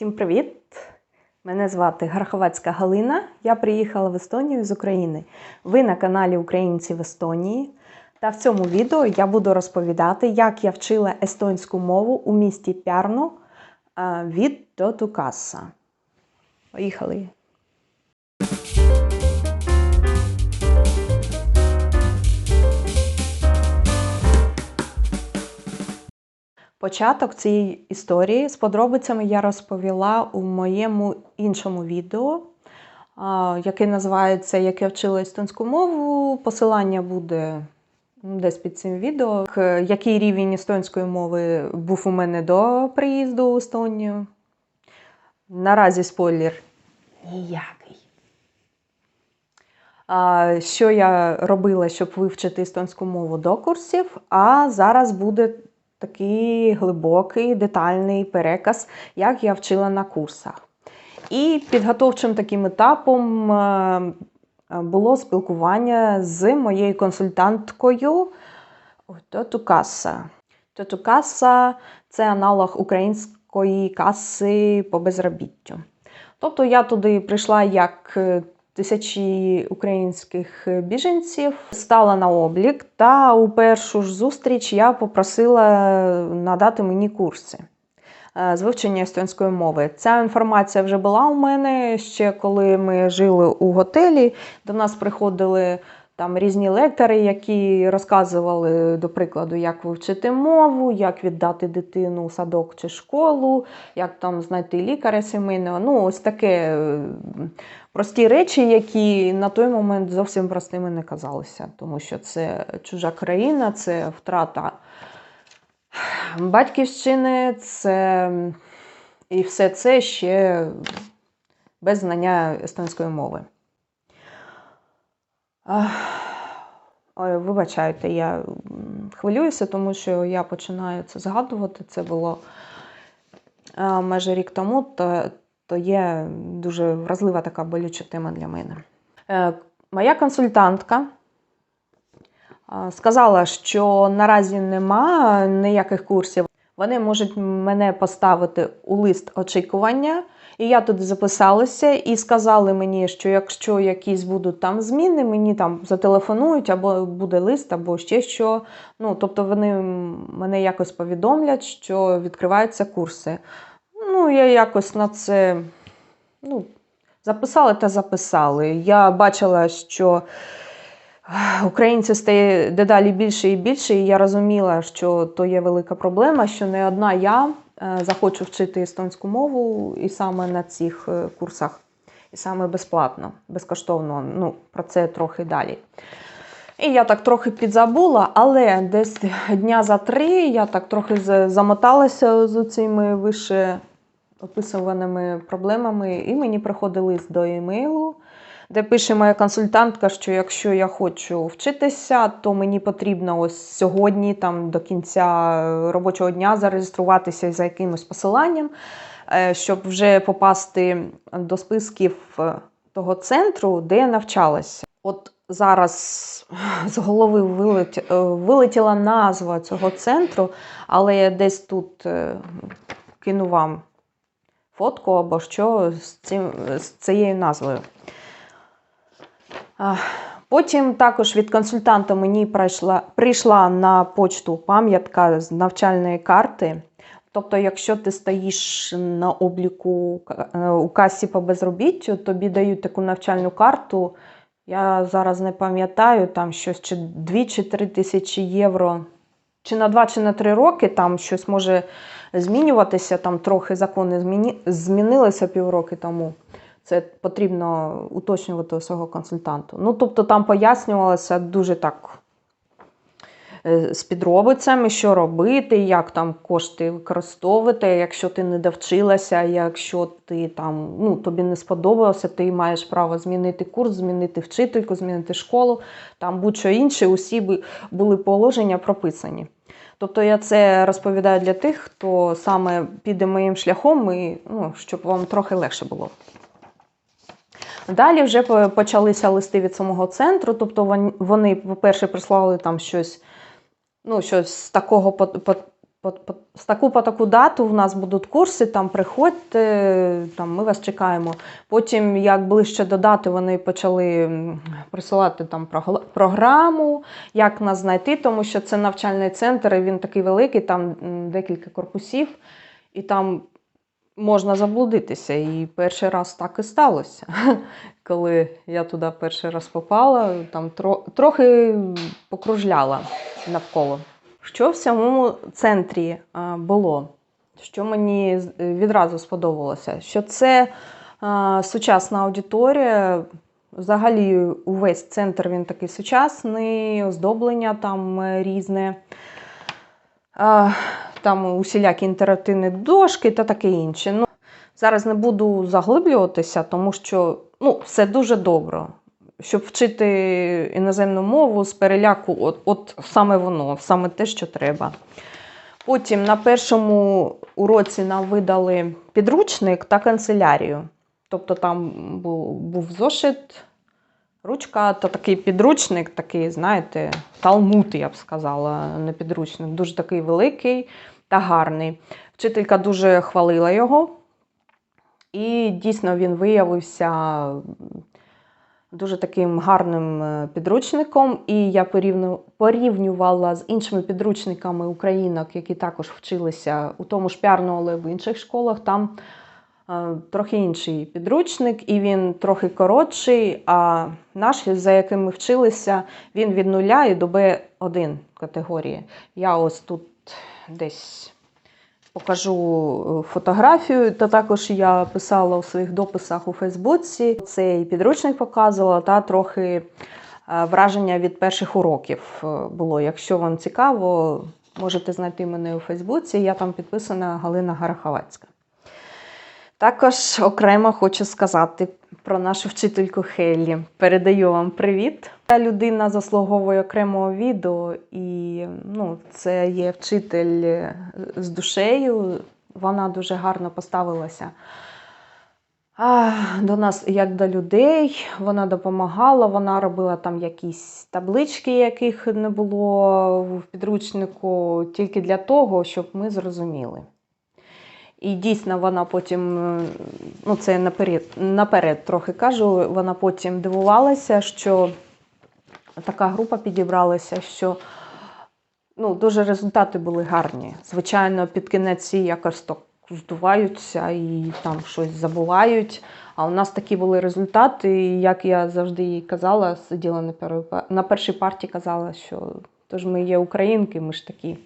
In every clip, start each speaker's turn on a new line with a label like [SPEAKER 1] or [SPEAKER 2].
[SPEAKER 1] Всім привіт! Мене звати Гарховацька Галина. Я приїхала в Естонію з України. Ви на каналі Українці в Естонії. Та в цьому відео я буду розповідати, як я вчила естонську мову у місті Пярну від Дотукаса. Поїхали! Початок цієї історії з подробицями я розповіла у моєму іншому відео, яке називається Як я вчила естонську мову. Посилання буде десь під цим відео. Який рівень естонської мови був у мене до приїзду в Естонію. Наразі спойлер ніякий. Що я робила, щоб вивчити естонську мову до курсів, а зараз буде такий глибокий, детальний переказ, як я вчила на курсах. І підготовчим таким етапом е, е, було спілкування з моєю консультанткою Тотукаса. Тотукаса це аналог української каси по безробіттю. Тобто я туди прийшла як е, тисячі українських біженців, стала на облік, та у першу ж зустріч я попросила надати мені курси е, з вивчення естонської мови. Ця інформація вже була у мене ще коли ми жили у готелі. До нас приходили там різні лектори, які розказували, до прикладу, як вивчити мову, як віддати дитину у садок чи школу, як там знайти лікаря сімейного. Ну, ось таке прості речі, які на той момент зовсім простими не казалися, тому що це чужа країна, це втрата батьківщини, це і все це ще без знання естонської мови. Ой, вибачайте, я хвилююся, тому що я починаю це згадувати. Це було е, майже рік тому, то, є дуже вразлива така болюча тема для мене. Е, Моя консультантка е, сказала, що наразі нема ніяких курсів. Вони можуть мене поставити у лист очікування. І я туди записалася і сказали мені, що якщо якісь будуть там зміни, мені там зателефонують, або буде лист, або ще що. Ну, тобто вони мене якось повідомлять, що відкриваються курси. Ну, я якось на це ну, записали та записали. Я бачила, що українців стає дедалі більше і більше, і я розуміла, що то є велика проблема, що не одна я е, захочу вчити естонську мову і саме на цих е, курсах, і саме безплатно, безкоштовно. Ну, про це трохи далі. І я так трохи підзабула, але десь дня за три я так трохи замоталася з цими вище описуваними проблемами, і мені приходить лист до емейлу, де пише моя консультантка, що якщо я хочу вчитися, то мені потрібно ось сьогодні, там до кінця робочого дня, зареєструватися за якимось посиланням, е, щоб вже попасти до списків е, того центру, де я навчалася. От зараз з голови е, вилетіла назва цього центру, але я десь тут кину вам фотку або що з, цим, з цією назвою. Потім також від консультанта мені прийшла, прийшла на почту пам'ятка з навчальної карти. Тобто, якщо ти стоїш на обліку е, у касі по безробіттю, тобі дають таку навчальну карту. Я зараз не пам'ятаю, там щось чи 2 чи 3 тисячі євро. Чи на 2, чи на 3 роки там щось може змінюватися, там трохи закони зміні... змінилися півроки тому. Це потрібно уточнювати у свого консультанту. Ну, тобто там пояснювалося дуже так з підробицями, що робити, як там кошти використовувати, якщо ти не довчилася, якщо ти там, ну, тобі не сподобалося, ти маєш право змінити курс, змінити вчительку, змінити школу, там будь-що інше, усі були положення прописані. Тобто я це розповідаю для тих, хто саме піде моїм шляхом, і, ну, щоб вам трохи легше було. Далі вже почалися листи від самого центру, тобто вони, по-перше, прислали там щось, ну, щось такого по, по, по, по, з таку по таку дату в нас будуть курси, там приходьте, там ми вас чекаємо. Потім, як ближче до дати, вони почали присилати там програму, як нас знайти, тому що це навчальний центр, і він такий великий, там декілька корпусів, і там можна заблудитися. І перший раз так і сталося. Коли я туди перший раз попала, там тро, трохи покружляла навколо. Що в самому центрі було? Що мені відразу сподобалося? Що це сучасна аудиторія. Взагалі, увесь центр він такий сучасний, оздоблення там е, різне. Там усілякі інтерактивні дошки та таке інше. Ну, зараз не буду заглиблюватися, тому що ну, все дуже добре. Щоб вчити іноземну мову з переляку, от, от саме воно, саме те, що треба. Потім на першому уроці нам видали підручник та канцелярію. Тобто там був зошит, ручка та такий підручник, такий, знаєте, талмуд, я б сказала, не підручник, дуже такий великий та гарний. Вчителька дуже хвалила його, і дійсно він виявився дуже таким гарним е, підручником. І я порівнювала з іншими підручниками українок, які також вчилися у тому ж Пярну, але в інших школах. Там трохи інший підручник, і він трохи коротший. А наш, за яким ми вчилися, він від нуля і до Б1 категорії. Я ось тут десь покажу е, фотографію, та також я писала у своїх дописах у Фейсбуці. Цей підручник показувала та трохи е, враження від перших уроків е, було. Якщо вам цікаво, можете знайти мене у Фейсбуці. Я там підписана Галина Гараховецька. Також окремо хочу сказати про нашу вчительку Хеллі. Передаю вам привіт. Ця людина заслуговує окремого відео, і ну, це є вчитель е, з душею. Вона дуже гарно поставилася а, до нас як до людей. Вона допомагала, вона робила там якісь таблички, яких не було в підручнику, тільки для того, щоб ми зрозуміли. І дійсно вона потім, е, ну це наперед, наперед трохи кажу, вона потім дивувалася, що така група підібралася, що ну, дуже результати були гарні. Звичайно, під кінець якось так здуваються і там щось забувають. А у нас такі були результати, і як я завжди їй казала, сиділа на, першій парті, казала, що тож ми є українки, ми ж такі.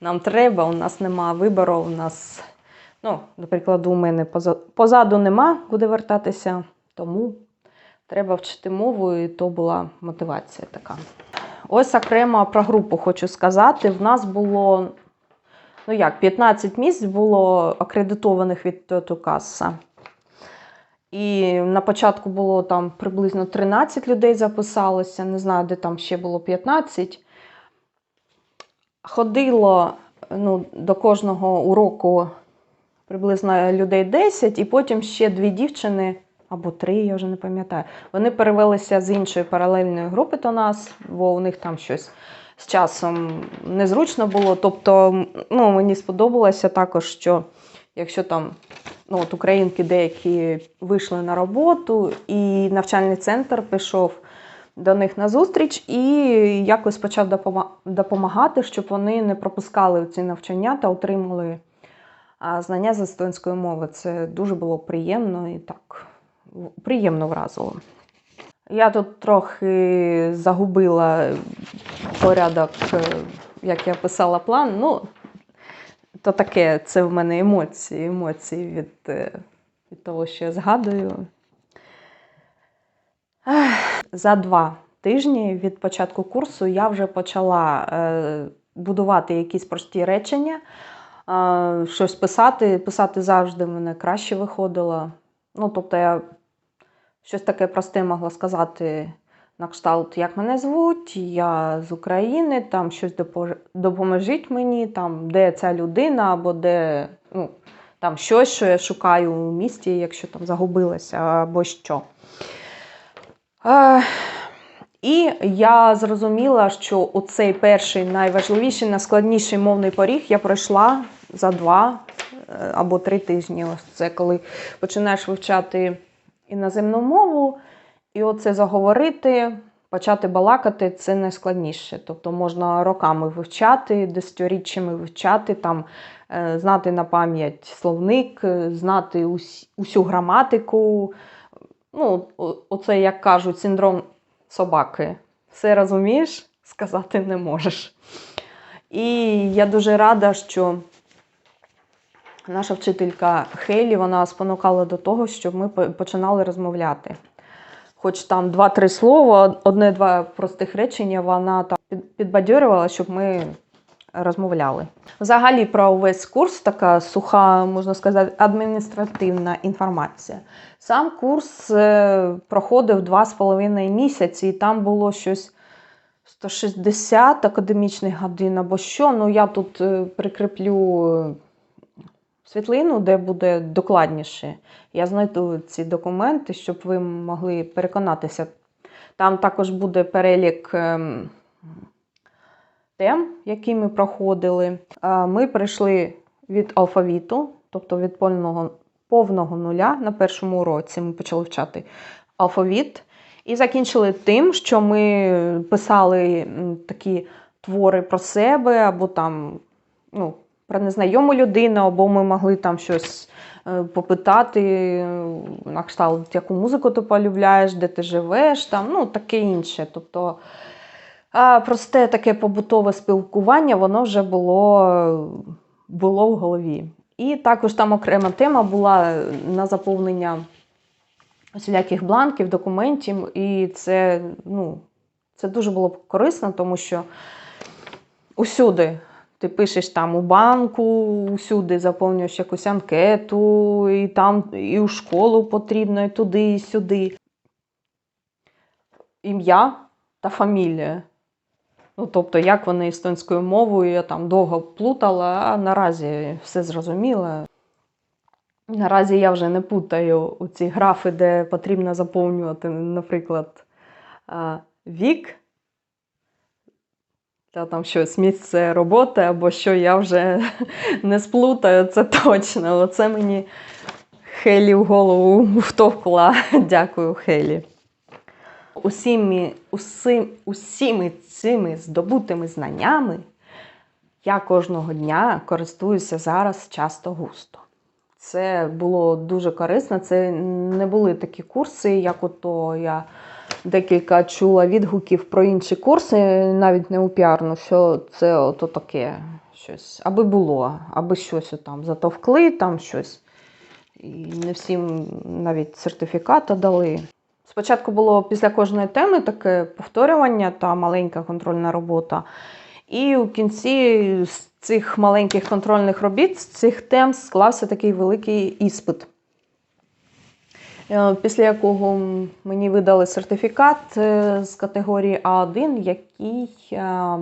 [SPEAKER 1] Нам треба, у нас нема вибору, у нас, ну, наприклад, у мене поза- позаду нема куди вертатися, тому треба вчити мову, і то була мотивація така. Ось окремо про групу хочу сказати. В нас було ну як, 15 місць було акредитованих від Тотукаса. І на початку було там приблизно 13 людей записалося, не знаю, де там ще було 15. Ходило ну, до кожного уроку приблизно людей 10, і потім ще дві дівчини або три, я вже не пам'ятаю. Вони перевелися з іншої паралельної групи до нас, бо у них там щось з часом незручно було. Тобто, ну, мені сподобалося також, що якщо там ну, от українки деякі вийшли на роботу, і навчальний центр пішов до них на зустріч і якось почав допомагати, щоб вони не пропускали ці навчання та отримали знання з естонської мови. Це дуже було приємно і так приємно вразило. Я тут трохи загубила порядок, е, як я писала план. Ну, то таке, це в мене емоції, емоції від, е, від того, що я згадую. Ех, За два тижні від початку курсу я вже почала е, будувати якісь прості речення, е, щось писати. Писати завжди мене краще виходило. Ну, тобто я щось таке просте могла сказати на кшталт, як мене звуть, я з України, там щось допоможіть мені, там, де ця людина, або де ну, там щось, що я шукаю у місті, якщо там загубилася, або що. Е, І я зрозуміла, що оцей перший найважливіший, найскладніший мовний поріг я пройшла за два е, або три тижні. Ось це коли починаєш вивчати іноземну мову, і оце заговорити, почати балакати це найскладніше. Тобто можна роками вивчати, десятиріччями вивчати, там, е, знати на пам'ять словник, е, знати ус- усю граматику. Ну, оце, як кажуть, синдром собаки. Все розумієш, сказати не можеш. І я дуже рада, що наша вчителька Хейлі вона спонукала до того, щоб ми починали розмовляти. Хоч там два-три слова, одне-два простих речення, вона там підбадьорювала, щоб ми розмовляли. Взагалі про увесь курс така суха, можна сказати, адміністративна інформація. Сам курс е, проходив два з половиною місяці, і там було щось 160 академічних годин або що. Ну, я тут е, прикріплю е, світлину, де буде докладніше. Я знайду ці документи, щоб ви могли переконатися. Там також буде перелік ем, тем, які ми проходили. Ми прийшли від алфавіту, тобто від повного, повного нуля на першому уроці ми почали вчати алфавіт. І закінчили тим, що ми писали такі твори про себе, або там ну, про незнайому людину, або ми могли там щось е, попитати, на кшталт, яку музику ти полюбляєш, де ти живеш, там, ну, таке інше. Тобто а, просте таке побутове спілкування, воно вже було, було в голові. І також там окрема тема була на заповнення всіляких бланків, документів, і це, ну, це дуже було б корисно, тому що усюди ти пишеш там у банку, усюди заповнюєш якусь анкету, і там і у школу потрібно, і туди, і сюди. Ім'я та фамілія. Ну, тобто, як вони естонською мовою, я там довго плутала, а наразі все зрозуміло. Наразі я вже не путаю у ці графи, де потрібно заповнювати, наприклад, вік, та там щось місце роботи, або що я вже не сплутаю, це точно. Оце мені Хелі в голову втовкла. Дякую, Хелі. Усіми, усім, усіми цими здобутими знаннями я кожного дня користуюся зараз часто густо. Це було дуже корисно. Це не були такі курси, як ото я декілька чула відгуків про інші курси, навіть не у піарну, що це ото таке щось. Аби було, аби щось там затовкли, там щось. І не всім навіть сертифіката дали. Спочатку було після кожної теми таке повторювання та маленька контрольна робота. І у кінці з цих маленьких контрольних робіт, з цих тем склався такий великий іспит, Е, після якого мені видали сертифікат е, з категорії А1, який е,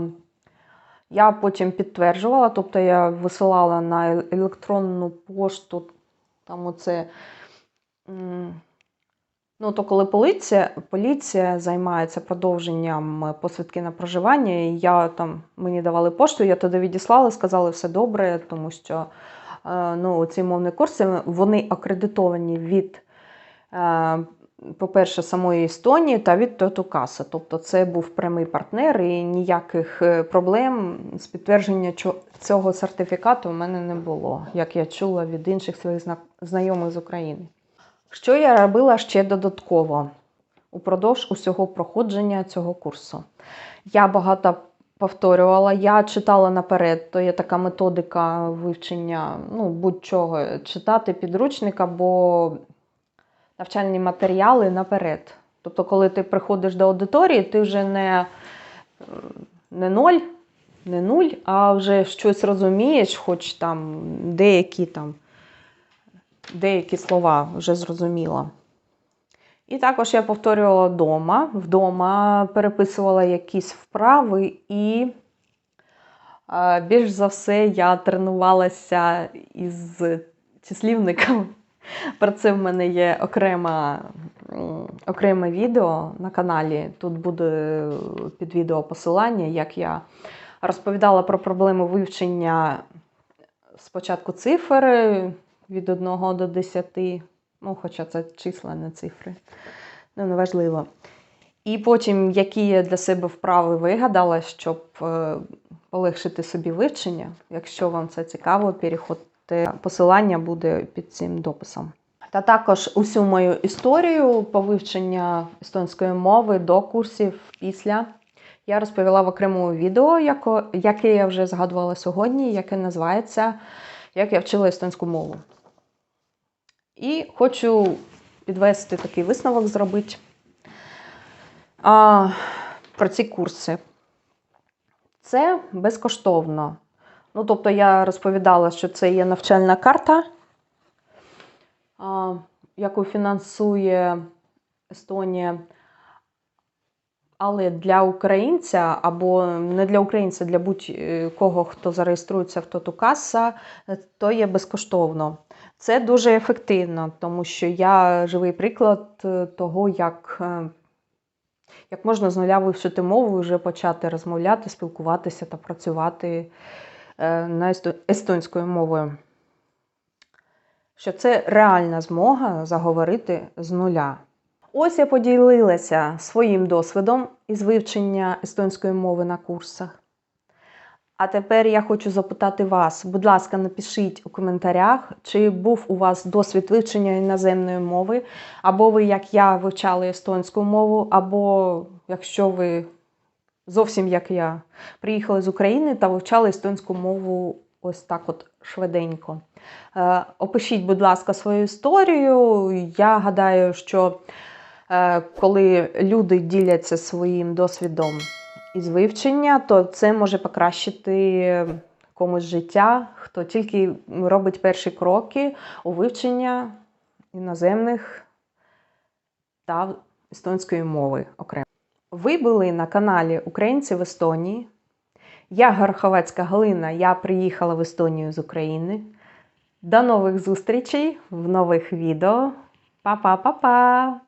[SPEAKER 1] я потім підтверджувала, тобто я висилала на електронну пошту там оце. Ну, то коли поліція, поліція займається продовженням посвідки на проживання, і я там мені давали пошту, я туди відіслала, сказали все добре, тому що е, ну, ці мовні курси вони акредитовані від, е, по-перше, самої Естонії та від Тотукаса. Тобто це був прямий партнер, і ніяких е, проблем з підтвердження цього сертифікату в мене не було, як я чула від інших своїх знайомих з України. Що я робила ще додатково упродовж усього проходження цього курсу? Я багато повторювала, я читала наперед, то є така методика вивчення ну, будь-чого, читати підручник або навчальні матеріали наперед. Тобто, коли ти приходиш до аудиторії, ти вже не, е, не ноль, не нуль, а вже щось розумієш, хоч там деякі там деякі слова вже зрозуміла. І також я повторювала вдома. Вдома переписувала якісь вправи, і е, більш за все я тренувалася із числівником. Про це в мене є окрема окреме відео на каналі. Тут буде під відео посилання, як я розповідала про проблему вивчення спочатку цифр від 1 до 10, ну, хоча це числа, не цифри. Ну, неважливо. І потім, які я для себе вправи вигадала, щоб е, полегшити собі вивчення. Якщо вам це цікаво, переходьте. Посилання буде під цим дописом. Та також усю мою історію по вивченню естонської мови до курсів після. Я розповіла в окремому відео, яке я вже згадувала сьогодні, яке називається Як я вчила естонську мову. І хочу підвести такий висновок зробити а, про ці курси. Це безкоштовно. Ну, тобто я розповідала, що це є навчальна карта, а, яку фінансує Естонія. Але для українця або не для українця, для будь-кого, хто зареєструється в Тотукаса, то є безкоштовно. Це дуже ефективно, тому що я живий приклад е, того, як, е, як можна з нуля вивчити мову і вже почати розмовляти, спілкуватися та працювати е, на естонською мовою. Що це реальна змога заговорити з нуля. Ось я поділилася своїм досвідом із вивчення естонської мови на курсах. А тепер я хочу запитати вас, будь ласка, напишіть у коментарях, чи був у вас досвід вивчення іноземної мови, або ви, як я, вивчали естонську мову, або якщо ви зовсім як я, приїхали з України та вивчали естонську мову ось так от швиденько. Е, Опишіть, будь ласка, свою історію. Я гадаю, що е, коли люди діляться своїм досвідом із вивчення, то це може покращити комусь життя, хто тільки робить перші кроки у вивчення іноземних та естонської мови окремо. Ви були на каналі Українці в Естонії. Я Гороховецька Галина, я приїхала в Естонію з України. До нових зустрічей в нових відео. Па-па-па-па!